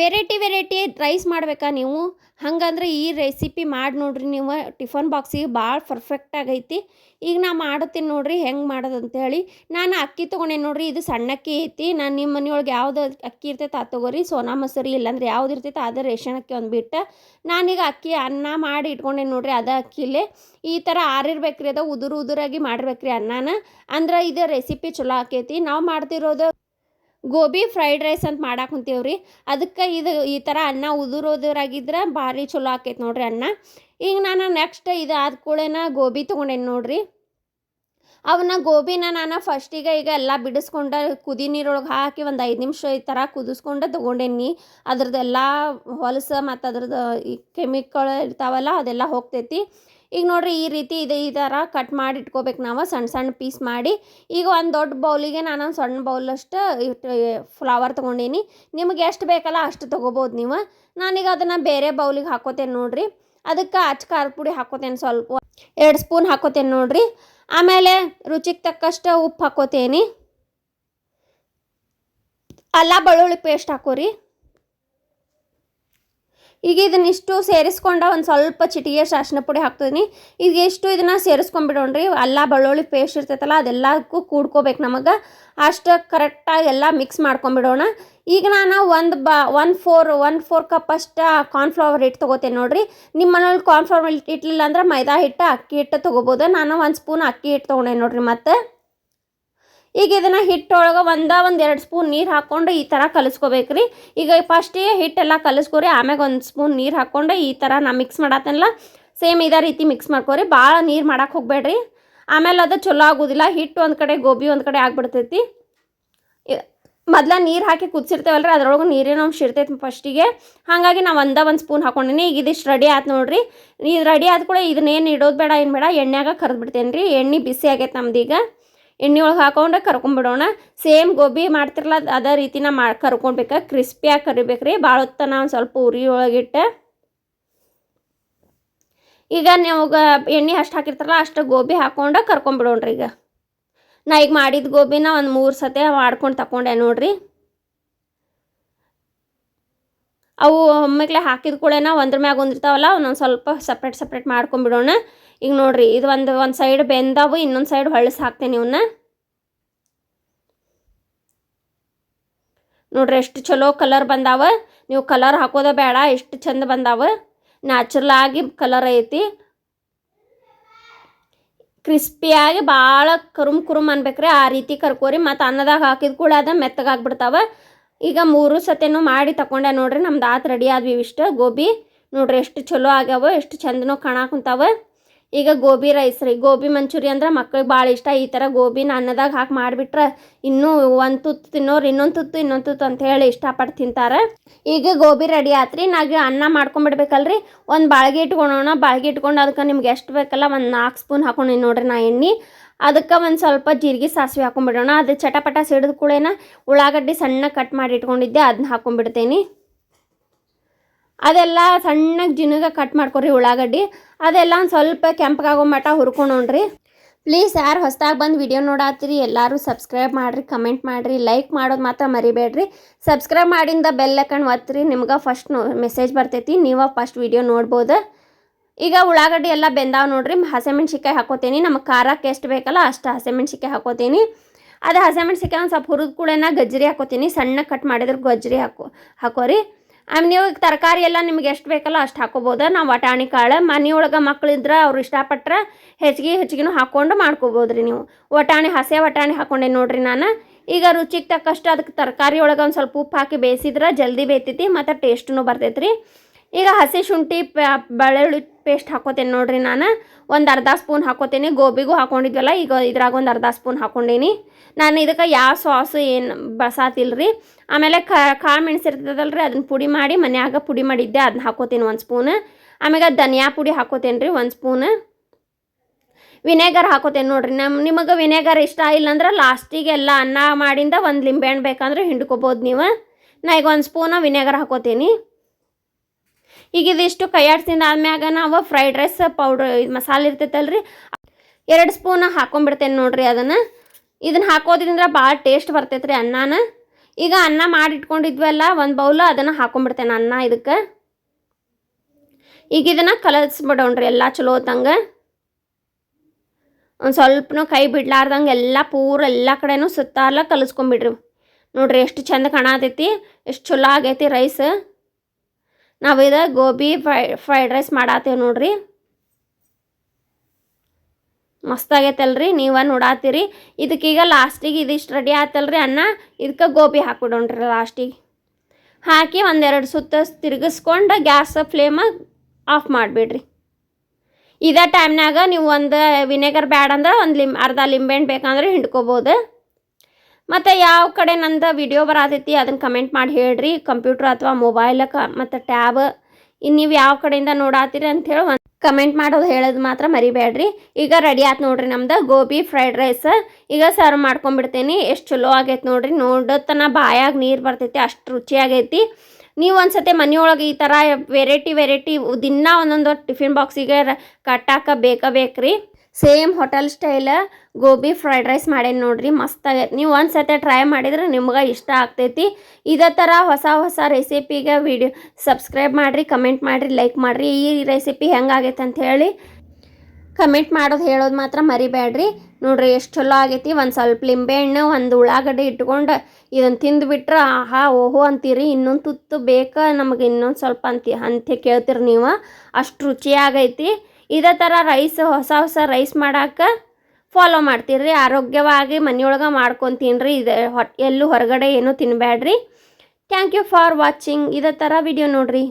Variety variety rice ಮಾಡ್ಬೇಕಾ ನೀವು? ಹಂಗಂದ್ರೆ ಈ ರೆಸಿಪಿ ಮಾಡಿ ನೋಡ್ರಿ ನೀವು. ಟಿಫನ್ ಬಾಕ್ಸಿಗೆ ಭಾಳ ಪರ್ಫೆಕ್ಟ್ ಆಗೈತಿ. ಈಗ ನಾ ಮಾಡ್ತೀನಿ ನೋಡ್ರಿ ಹೆಂಗೆ ಮಾಡೋದು ಅಂತೇಳಿ ನಾನು ಅಕ್ಕಿ ತೊಗೊಂಡೆ ನೋಡ್ರಿ, ಇದು ಸಣ್ಣ ಅಕ್ಕಿ ಐತಿ. ನಾನು ನಿಮ್ಮ ಮನೆಯೊಳಗೆ ಯಾವ್ದು ಅಕ್ಕಿ ಇರ್ತೈತೆ ಆ ತೊಗೋರಿ. ಸೋನಾ ಮೊಸರಿ ಇಲ್ಲಾಂದ್ರೆ ಯಾವ್ದು ಇರ್ತೈತೆ ಅದು ರೇಷನ್ ಅಕ್ಕಿ ಒಂದು ಬಿಟ್ಟು. ನಾನೀಗ ಅಕ್ಕಿ ಅನ್ನ ಮಾಡಿ ಇಟ್ಕೊಂಡೆ ನೋಡ್ರಿ, ಅದ ಅಕ್ಕಿಲೇ. ಈ ಥರ ಆರಿರ್ಬೇಕ್ರಿ, ಅದ ಉದುರು ಉದುರಾಗಿ ಮಾಡಿರ್ಬೇಕ್ರಿ ಅನ್ನನ. ಅಂದ್ರೆ ಇದು ರೆಸಿಪಿ ಚಲೋ ಆಕೈತಿ. ನಾವು ಮಾಡ್ತಿರೋದು ಗೋಬಿ ಫ್ರೈಡ್ ರೈಸ್ ಅಂತ ಮಾಡಕ್ಕೆ ಕುಂತೀವ್ರಿ. ಅದಕ್ಕೆ ಇದು ಈ ಥರ ಅನ್ನ ಉದುರೋದ್ರಾಗಿದ್ರೆ ಭಾರಿ ಚಲೋ ಆಕೈತೆ ನೋಡ್ರಿ ಅನ್ನ. ಈಗ ನಾನು ನೆಕ್ಸ್ಟ್ ಇದು ಆದ ಕೂಡೇನ ಗೋಬಿ ತೊಗೊಂಡೇನಿ ನೋಡ್ರಿ. ಅವನ್ನ ಗೋಬಿನ ನಾನು ಫಸ್ಟಿಗೆ ಈಗ ಎಲ್ಲ ಬಿಡಿಸ್ಕೊಂಡ ಕುದಿ ನೀರೊಳಗೆ ಹಾಕಿ ಒಂದು ಐದು ನಿಮಿಷ ಈ ಥರ ಕುದಿಸ್ಕೊಂಡು ತೊಗೊಂಡೇನಿ ಅದ್ರದ್ದೆಲ್ಲ ಹೊಲಸು ಮತ್ತು ಅದ್ರದ್ದು ಈ ಕೆಮಿಕಲ್ ಇರ್ತಾವಲ್ಲ ಅದೆಲ್ಲ ಹೋಗ್ತೈತಿ. ಈಗ ನೋಡ್ರಿ ಈ ರೀತಿ ಇದೆ, ಈ ಥರ ಕಟ್ ಮಾಡಿ ಇಟ್ಕೋಬೇಕು ನಾವು ಸಣ್ಣ ಸಣ್ಣ ಪೀಸ್ ಮಾಡಿ. ಈಗ ಒಂದು ದೊಡ್ಡ ಬೌಲಿಗೆ ನಾನು ಒಂದು ಸಣ್ಣ ಬೌಲಷ್ಟು ಫ್ಲವರ್ ತೊಗೊಂಡೀನಿ. ನಿಮಗೆ ಎಷ್ಟು ಬೇಕಲ್ಲ ಅಷ್ಟು ತೊಗೋಬೋದು ನೀವು. ನಾನೀಗ ಅದನ್ನು ಬೇರೆ ಬೌಲಿಗೆ ಹಾಕೋತೇನೆ ನೋಡ್ರಿ. ಅದಕ್ಕೆ ಅಚ್ಚ ಖಾರದ ಪುಡಿ ಹಾಕೋತೇನೆ ಸ್ವಲ್ಪ, ಎರಡು ಸ್ಪೂನ್ ಹಾಕೋತೇನೆ ನೋಡ್ರಿ. ಆಮೇಲೆ ರುಚಿಗೆ ತಕ್ಕಷ್ಟು ಉಪ್ಪು ಹಾಕೋತೇನೆ. ಅಲ್ಲ, ಬೆಳ್ಳುಳ್ಳಿ ಪೇಸ್ಟ್ ಹಾಕೋರಿ. ಈಗ ಇದನ್ನಿಷ್ಟು ಸೇರಿಸ್ಕೊಂಡ ಒಂದು ಸ್ವಲ್ಪ ಚಿಟಿಗೆ ಸಾಸಿನ ಪುಡಿ ಹಾಕ್ತಿದ್ದೀನಿ ಈಗ ಎಷ್ಟು ಇದನ್ನು ಸೇರಿಸ್ಕೊಂಡ್ಬಿಡೋಣ್ರಿ. ಅಲ್ಲ, ಬೆಳ್ಳುಳ್ಳಿ ಪೇಸ್ಟ್ ಇರ್ತೈತಲ್ಲ, ಅದೆಲ್ಲಕ್ಕೂ ಕೂಡ್ಕೋಬೇಕು ನಮಗೆ. ಅಷ್ಟು ಕರೆಕ್ಟಾಗಿ ಎಲ್ಲ ಮಿಕ್ಸ್ ಮಾಡ್ಕೊಂಬಿಡೋಣ ಈಗ ನಾನು ಒಂದು ಬ one four one four cup ಅಷ್ಟು ಕಾರ್ನ್ಫ್ಲವರ್ ಹಿಟ್ಟು ತೊಗೋತೇನೆ ನೋಡಿರಿ. ನಿಮ್ಮ ಮನೇಲಿ ಕಾರ್ನ್ಫ್ಲವರ್ ಇಟ್ಲಿಲ್ಲ ಅಂದ್ರೆ ಮೈದಾ ಹಿಟ್ಟು, ಅಕ್ಕಿ ಹಿಟ್ಟು ತೊಗೋಬೋದು. ನಾನು ಒಂದು ಸ್ಪೂನ್ ಅಕ್ಕಿ ಹಿಟ್ಟು ತೊಗೊಂಡೆ ನೋಡಿರಿ ಮತ್ತು. ಈಗ ಇದನ್ನು ಹಿಟ್ಟೊಳಗೆ ಒಂದ ಒಂದು ಎರಡು ಸ್ಪೂನ್ ನೀರು ಹಾಕ್ಕೊಂಡು ಈ ಥರ ಕಲಿಸ್ಕೋಬೇಕ್ರಿ. ಈಗ ಫಸ್ಟಿಗೆ ಹಿಟ್ಟೆಲ್ಲ ಕಲಿಸ್ಕೊರಿ, ಆಮ್ಯಾಗ ಒಂದು ಸ್ಪೂನ್ ನೀರು ಹಾಕ್ಕೊಂಡು ಈ ಥರ ನಾ ಮಿಕ್ಸ್ ಮಾಡತ್ತೇನಲ್ಲ ಸೇಮ್ ಇದೇ ರೀತಿ ಮಿಕ್ಸ್ ಮಾಡ್ಕೊರಿ ಭಾಳ ನೀರು ಮಾಡಕ್ಕೆ ಹೋಗಬೇಡ್ರಿ. ಆಮೇಲೆ ಅದು ಚಲೋ ಆಗೋದಿಲ್ಲ, ಹಿಟ್ಟು ಒಂದು ಕಡೆ, ಗೋಬಿ ಒಂದು ಕಡೆ ಆಗ್ಬಿಡ್ತೈತಿ. ಮೊದ್ಲ ನೀರು ಹಾಕಿ ಕುದಿಸಿರ್ತೇವಲ್ರಿ, ಅದ್ರೊಳಗೆ ನೀರಿನ ಅಂಶ ಇರ್ತೈತಿ ಫಸ್ಟಿಗೆ ಹಾಗಾಗಿ ನಾವು ಒಂದ ಒಂದು ಸ್ಪೂನ್ ಹಾಕೊಂಡಿನಿ, ಈಗ ಇದಿಷ್ಟು ರೆಡಿ ಆಯ್ತು ನೋಡ್ರಿ. ಇದು ರೆಡಿ ಆದ ಕೂಡ ಇದನ್ನೇನು ಇಡೋದು ಬೇಡ, ಏನು ಬೇಡ, ಎಣ್ಣೆಯಾಗ ಕರೆದು ಬಿಡ್ತೇನೆ ರೀ ಎಣ್ಣೆ ಬಿಸಿ ಆಗೈತೆ ನಮ್ದೀಗ. ಎಣ್ಣೆ ಒಳಗೆ ಹಾಕೊಂಡು ಕರ್ಕೊಂಬಿಡೋಣ ಸೇಮ್ ಗೋಬಿ ಮಾಡ್ತಿರಲ್ಲ ಅದೇ ರೀತಿನ ಮಾ, ಕರ್ಕೊಂಡ್ಬೇಕು. ಕ್ರಿಸ್ಪಿಯಾಗಿ ಕರಿಬೇಕು ರೀ ಭಾಳ ಹೊತ್ತ ನಾವು ಸ್ವಲ್ಪ ಉರಿ ಒಳಗಿಟ್ಟು ಈಗ ನೀವು ಎಣ್ಣೆ ಅಷ್ಟು ಹಾಕಿರ್ತಾರಲ್ಲ, ಅಷ್ಟು ಗೋಬಿ ಹಾಕೊಂಡು ಕರ್ಕೊಂಬಿಡೋಣ್ರಿ ಈಗ. ನಾ ಈಗ ಮಾಡಿದ ಗೋಬಿನ ಒಂದು ಮೂರು ಸತಿ ಮಾಡ್ಕೊಂಡು ತಗೊಂಡೆ ನೋಡ್ರಿ. ಅವು ಒಮ್ಮೆಗ್ಲೆ ಹಾಕಿದ ಕೂಡೇನ ಒಂದ್ರ ಮ್ಯಾಗ ಒಂದಿರ್ತಾವಲ್ಲ ಅವನ್ನೊಂದು ಸ್ವಲ್ಪ ಸಪ್ರೇಟ್ ಸಪ್ರೇಟ್ ಮಾಡ್ಕೊಂಡ್ಬಿಡೋಣ ಈಗ ನೋಡ್ರಿ, ಇದು ಒಂದು ಒಂದು ಸೈಡ್ ಬೆಂದಾವು, ಇನ್ನೊಂದು ಸೈಡ್ ಹೊಳಸ್ ಹಾಕ್ತೇನೆ ಇವನ್ನ ನೋಡ್ರಿ, ಎಷ್ಟು ಚಲೋ ಕಲರ್ ಬಂದಾವ. ನೀವು ಕಲರ್ ಹಾಕೋದ ಬೇಡ, ಎಷ್ಟು ಚಂದ ಬಂದಾವ. ನ್ಯಾಚುರಲ್ ಆಗಿ ಕಲರ್ ಐತಿ. ಕ್ರಿಸ್ಪಿಯಾಗಿ ಭಾಳ ಕರುಮ್, ಕುರುಮ್ ಅನ್ಬೇಕ್ರಿ. ಆ ರೀತಿ ಕರ್ಕೋರಿ, ಮತ್ತು ಅನ್ನದಾಗ ಹಾಕಿದ ಕೂಡ ಅದ, ಮೆತ್ತಗಾಗ್ಬಿಡ್ತಾವ. ಈಗ ಮೂರು ಸತೆನೂ ಮಾಡಿ ತಗೊಂಡೆ ನೋಡ್ರಿ, ನಮ್ದು ಆತು ರೆಡಿ ಆದ್ವಿ ಇಷ್ಟು ಗೋಬಿ ನೋಡ್ರಿ ಎಷ್ಟು ಚಲೋ ಆಗ್ಯಾವ, ಎಷ್ಟು ಚಂದನೂ ಕಾಣಾಕುಂತಾವ ಈಗ ಗೋಬಿ ರೈಸ್ ರೀ, ಗೋಬಿ ಮಂಚೂರಿ ಅಂದ್ರೆ ಮಕ್ಳಿಗೆ ಭಾಳ ಇಷ್ಟ. ಈ ಥರ ಗೋಬಿನ ಅನ್ನದಾಗ ಹಾಕಿ ಮಾಡಿಬಿಟ್ರೆ ಇನ್ನೂ ಒಂದು ತುತ್ತು ತಿನ್ನೋರು ಇನ್ನೊಂದು ತುತ್ತು ಇನ್ನೊಂದು ತುತ್ತು ಅಂತ ಹೇಳಿ ಇಷ್ಟಪಟ್ಟು ತಿಂತಾರೆ. ಈಗ ಗೋಬಿ ರೆಡಿ ಆತ್ರಿ, ನಾವು ಅನ್ನ ಮಾಡ್ಕೊಂಬಿಡ್ಬೇಕಲ್ರಿ ಒಂದು ಬಾಳ್ಗೆ ಇಟ್ಕೊಳೋಣ ಬಾಳ್ಗೆ ಇಟ್ಕೊಂಡು ಅದಕ್ಕೆ ನಿಮ್ಗೆ ಎಷ್ಟು ಬೇಕಲ್ಲ ಒಂದು ನಾಲ್ಕು ಸ್ಪೂನ್ ಹಾಕೊಂಡು ನೋಡ್ರಿ ನಾ ಎಣ್ಣೆ. ಅದಕ್ಕೆ ಒಂದು ಸ್ವಲ್ಪ ಜೀರಿಗೆ ಸಾಸಿವೆ ಹಾಕೊಂಡ್ಬಿಡೋಣ ಅದು ಚಟಪಟ ಸಿಡಿದ ಕೂಡೇನ ಉಳ್ಳಾಗಡ್ಡಿ ಸಣ್ಣ ಕಟ್ ಮಾಡಿ ಇಟ್ಕೊಂಡಿದ್ದೆ ಅದನ್ನ ಹಾಕೊಂಡ್ಬಿಡ್ತೇನೆ ಅದೆಲ್ಲ ಸಣ್ಣಗೆ ಜಿನಗ ಕಟ್ ಮಾಡ್ಕೊರಿ ಉಳ್ಳಾಗಡ್ಡಿ. ಅದೆಲ್ಲ ಒಂದು ಸ್ವಲ್ಪ ಕೆಂಪಗಾಗೋ ಮಟ ಹುರ್ಕೊಂಡ್ರಿ ಪ್ಲೀಸ್ ಯಾರು ಹೊಸ್ದಾಗಿ ಬಂದು ವಿಡಿಯೋ ನೋಡಾತ್ರಿ, ಎಲ್ಲರೂ ಸಬ್ಸ್ಕ್ರೈಬ್ ಮಾಡಿರಿ, ಕಮೆಂಟ್ ಮಾಡಿರಿ, ಲೈಕ್ ಮಾಡೋದು ಮಾತ್ರ ಮರಿಬೇಡ್ರಿ. ಸಬ್ಸ್ಕ್ರೈಬ್ ಮಾಡಿಂದ ಬೆಲ್ ಐಕನ್ ಒತ್ತಿರಿ ನಿಮ್ಗೆ ಫಸ್ಟ್ ಮೆಸೇಜ್ ಬರ್ತೈತಿ, ನೀವು ಫಸ್ಟ್ ವಿಡಿಯೋ ನೋಡ್ಬೋದು. ಈಗ ಉಳ್ಳಾಗಡ್ಡಿ ಎಲ್ಲ ಬೆಂದಾವ ನೋಡ್ರಿ. ಹಸಿಮೆಣ್ಸಿಕಾಯಿ ಹಾಕೋತೀನಿ. ನಮಗೆ ಖಾರಕ್ಕೆ ಎಷ್ಟು ಬೇಕಲ್ಲ, ಅಷ್ಟು ಹಸಿಮೆಣ್ಸಿಕಾಯಿ ಹಾಕೋತೀನಿ. ಅದು ಹಸಿಮೆಣ್ಸಿಕಾಯಿ ಒಂದು ಸ್ವಲ್ಪ ಹುರಿದ ಕೂಳೆನ ಗಜ್ಜರಿ ಹಾಕೋತೀನಿ. ಸಣ್ಣ ಕಟ್ ಮಾಡಿದ್ರೆ ಗಜ್ಜರಿ ಹಾಕೋ, ಹಾಕೋರಿ. ಆಮೇಲೆ ನೀವು ತರಕಾರಿ ಎಲ್ಲ ನಿಮ್ಗೆ ಎಷ್ಟು ಬೇಕಲ್ಲ ಅಷ್ಟು ಹಾಕೋಬೋದು. ನಾವು ವಟಾಣಿ ಕಾಳು ಮನೆಯೊಳಗೆ ಮಕ್ಕಳಿದ್ರೆ ಅವ್ರು ಇಷ್ಟಪಟ್ಟರೆ ಹೆಚ್ಚಿಗೆ ಹೆಚ್ಚಿಗೆನೂ ಹಾಕ್ಕೊಂಡು ಮಾಡ್ಕೋಬೋದು ರೀ ನೀವು. ವಟಾಣಿ, ಹಸೆ ವಟಾಣಿ ಹಾಕೊಂಡೆ ನೋಡ್ರಿ ನಾನು. ಈಗ ರುಚಿಗೆ ತಕ್ಕಷ್ಟು ಅದಕ್ಕೆ ತರಕಾರಿ ಒಳಗೆ ಒಂದು ಸ್ವಲ್ಪ ಉಪ್ಪು ಹಾಕಿ ಬೇಯಿಸಿದ್ರೆ ಜಲ್ದಿ ಬೇಯ್ತೈತಿ, ಮತ್ತು ಟೇಸ್ಟೂ ಬರ್ತೈತೆ ರೀ ಈಗ ಹಸಿ ಶುಂಠಿ ಬೆಳ್ಳುಳ್ಳಿ ಪೇಸ್ಟ್ ಹಾಕೋತೇನೆ ನೋಡ್ರಿ ನಾನು. ಒಂದು ಅರ್ಧ ಸ್ಪೂನ್ ಹಾಕೋತೀನಿ. ಗೋಬಿಗೂ ಹಾಕೊಂಡಿದ್ವಲ್ಲ, ಈಗ ಇದ್ರಾಗ ಒಂದು ಅರ್ಧ ಸ್ಪೂನ್ ಹಾಕೊಂಡೀನಿ. ನಾನು ಇದಕ್ಕೆ ಯಾವ ಸಾಸು ಏನು ಬಸಾತಿಲ್ರಿ ಆಮೇಲೆ ಕಾಳು ಮೆಣಸು ರೀ ಅದನ್ನ ಪುಡಿ ಮಾಡಿ ಮನ್ಯಾಗ ಪುಡಿ ಮಾಡಿದ್ದೆ ಅದನ್ನ ಹಾಕೋತೀನಿ ಒಂದು ಸ್ಪೂನ್. ಆಮೇಲೆ ಧನಿಯಾ ಪುಡಿ ಹಾಕೋತೇನೆ ರೀ ಒಂದು ಸ್ಪೂನ್. ವಿನೆಗರ್ ಹಾಕೋತೇನೆ ನೋಡ್ರಿ. ನಮ್ಮ ನಿಮಗೆ ವಿನೆಗರ್ ಇಷ್ಟ ಇಲ್ಲಂದ್ರೆ ಲಾಸ್ಟಿಗೆ ಎಲ್ಲ ಅನ್ನ ಮಾಡಿಂದ ಒಂದು ಲಿಂಬೆಹಣ್ಣು ಬೇಕಂದ್ರೆ ಹಿಂಡ್ಕೋಬೋದು ನೀವು. ನಾ ಈಗ ಒಂದು ಸ್ಪೂನ ವಿನೆಗರ್ ಹಾಕೋತೀನಿ. ಈಗ ಇದಿಷ್ಟು ಕೈಯಾಡ್ಸಿಂದ ಆದ್ಮ್ಯಾಗ ನಾವು ಫ್ರೈಡ್ ರೈಸ್ ಪೌಡ್ರ್ ಮಸಾಲೆ ಇರ್ತೈತಲ್ರಿ. ಎರಡು ಸ್ಪೂನ್ ಹಾಕೊಂಡ್ಬಿಡ್ತೇನೆ ನೋಡ್ರಿ ಅದನ್ನು. ಇದನ್ನು ಹಾಕೋದ್ರಿಂದ ಭಾಳ ಟೇಸ್ಟ್ ಬರ್ತೈತೆ ರೀ ಅನ್ನನ. ಈಗ ಅನ್ನ ಮಾಡಿ ಇಟ್ಕೊಂಡಿದ್ವಲ್ಲ ಒಂದು ಬೌಲ್ ಅದನ್ನು ಹಾಕೊಂಡ್ಬಿಡ್ತೇನೆ ಅನ್ನ ಇದಕ್ಕೆ. ಈಗ ಇದನ್ನು ಕಲಸ್ಬಿಡೋಣ್ರಿ, ಎಲ್ಲ ಚಲೋ ಹೊತ್ತಂಗೆ ಒಂದು ಸ್ವಲ್ಪನೂ ಕೈ ಬಿಡ್ಲಾರ್ದಂಗೆ ಎಲ್ಲ ಪೂರ ಎಲ್ಲ ಕಡೆನೂ ಸುತ್ತಾರ್ಲ ಕಲಿಸ್ಕೊಂಬಿಡ್ರಿ. ನೋಡ್ರಿ ಎಷ್ಟು ಚಂದ ಕಾಣತೈತಿ, ಎಷ್ಟು ಚಲೋ ಆಗೈತಿ ರೈಸ್ ನಾವು ಇದು ಗೋಬಿ ಫ್ರೈ ಫ್ರೈಡ್ ರೈಸ್ ಮಾಡತ್ತೇವೆ ನೋಡ್ರಿ. ಮಸ್ತ್ ನೀವ ನೋಡಾತೀರಿ ಇದಕ್ಕೀಗ ಲಾಸ್ಟಿಗೆ ಇದಿಷ್ಟು ರೆಡಿ ಆತಲ್ರಿ ಅನ್ನ. ಇದಕ್ಕೆ ಗೋಬಿ ಹಾಕ್ಬಿಡೋಣ್ರಿ ಲಾಸ್ಟಿಗೆ. ಹಾಕಿ ಒಂದೆರಡು ಸುತ್ತ ತಿರುಗಿಸ್ಕೊಂಡು ಗ್ಯಾಸ್ ಫ್ಲೇಮ ಆಫ್ ಮಾಡಿಬಿಡ್ರಿ. ಇದೇ ಟೈಮ್ನಾಗ ನೀವು ಒಂದು ವಿನೆಗರ್ ಬ್ಯಾಡ್ ಅಂದ್ರೆ ಒಂದು ಲಿಮ್, ಅರ್ಧ ಲಿಂಬೆಹಣ್ಣು ಬೇಕಂದ್ರೆ ಹಿಂಡ್ಕೋಬೋದು. ಮತ್ತು ಯಾವ ಕಡೆ ನಂದು ವಿಡಿಯೋ ಬರತೈತಿ ಅದನ್ನು ಕಮೆಂಟ್ ಮಾಡಿ ಹೇಳ್ರಿ. ಕಂಪ್ಯೂಟ್ರ್ ಅಥವಾ ಮೊಬೈಲ್ ಕ ಮತ್ತು ಟ್ಯಾಬ್ ಇನ್ನು ನೀವು ಯಾವ ಕಡೆಯಿಂದ ನೋಡಾತೀರಿ ಅಂಥೇಳಿ ಒಂದು ಕಮೆಂಟ್ ಮಾಡೋದು ಹೇಳೋದು ಮಾತ್ರ ಮರಿಬೇಡ್ರಿ. ಈಗ ರೆಡಿ ಆಯ್ತು ನೋಡ್ರಿ ನಮ್ದು ಗೋಬಿ ಫ್ರೈಡ್ ರೈಸ್ ಈಗ ಸರ್ವ್ ಮಾಡ್ಕೊಂಡ್ಬಿಡ್ತೀನಿ. ಎಷ್ಟು ಚಲೋ ಆಗೈತೆ ನೋಡ್ರಿ. ನೋಡೋತನ ಬಾಯಾಗ ನೀರು ಬರ್ತೈತಿ, ಅಷ್ಟು ರುಚಿಯಾಗೈತಿ ನೀವು ಒಂದ್ಸತಿ ಮನೆಯೊಳಗೆ ಈ ಥರ ವೆರೈಟಿ ವೆರೈಟಿ ದಿನ ಒಂದೊಂದು ಟಿಫಿನ್ ಬಾಕ್ಸಿಗೆ ಕಟ್ಟಾಕ ಬೇಕ ಬೇಕ್ರಿ. Same hotel style gobi fried rice ಮಾಡೇನಿ ನೋಡ್ರಿ, ಮಸ್ತ್ ಆಗೈತೆ. ನೀವು ಒಂದ್ಸತಿ ಟ್ರೈ ಮಾಡಿದ್ರೆ ನಿಮ್ಗೆ ಇಷ್ಟ ಆಗ್ತೈತಿ. ಇದೇ ಥರ ಹೊಸ ಹೊಸ ರೆಸಿಪಿಗೆ ವಿಡಿಯೋ ಸಬ್ಸ್ಕ್ರೈಬ್ ಮಾಡಿರಿ ಕಮೆಂಟ್ ಮಾಡಿರಿ ಲೈಕ್ ಮಾಡಿರಿ. ಈ ರೆಸಿಪಿ ಹೆಂಗಾಗೈತೆ ಅಂತ ಹೇಳಿ ಕಮೆಂಟ್ ಮಾಡೋದು ಹೇಳೋದು ಮಾತ್ರ ಮರಿಬೇಡ್ರಿ ನೋಡ್ರಿ ಎಷ್ಟು ಚಲೋ ಆಗೈತಿ. ಒಂದು ಸ್ವಲ್ಪ ಲಿಂಬೆಹಣ್ಣು ಒಂದು ಉಳ್ಳಾಗಡ್ಡೆ ಇಟ್ಕೊಂಡು ಇದನ್ನು ತಿಂದುಬಿಟ್ರೆ, ಆಹಾ, ಓಹೋ ಅಂತೀರಿ. ಇನ್ನೊಂದು ತುತ್ತು ಬೇಕಾ, ನಮಗೆ ಇನ್ನೊಂದು ಸ್ವಲ್ಪ ಅಂತ ಅಂತ ಕೇಳ್ತೀರಿ ನೀವು. ಅಷ್ಟು ರುಚಿಯಾಗೈತಿ ಇದೇ ಥರ ರೈಸ್ ಹೊಸ ಹೊಸ ರೈಸ್ ಮಾಡಕ್ಕೆ ಫಾಲೋ ಮಾಡ್ತೀರಿ ಆರೋಗ್ಯವಾಗಿ ಮನೆಯೊಳಗೆ ಮಾಡ್ಕೊಂಡು ತಿನ್ನಿರಿ ಇದೆ ಎಲ್ಲೂ ಹೊರಗಡೆ ಏನೂ ತಿನ್ನಬೇಡ್ರಿ ಥ್ಯಾಂಕ್ ಯು ಫಾರ್ ವಾಚಿಂಗ್ ಇದೇ ಥರ ವಿಡಿಯೋ ನೋಡಿರಿ.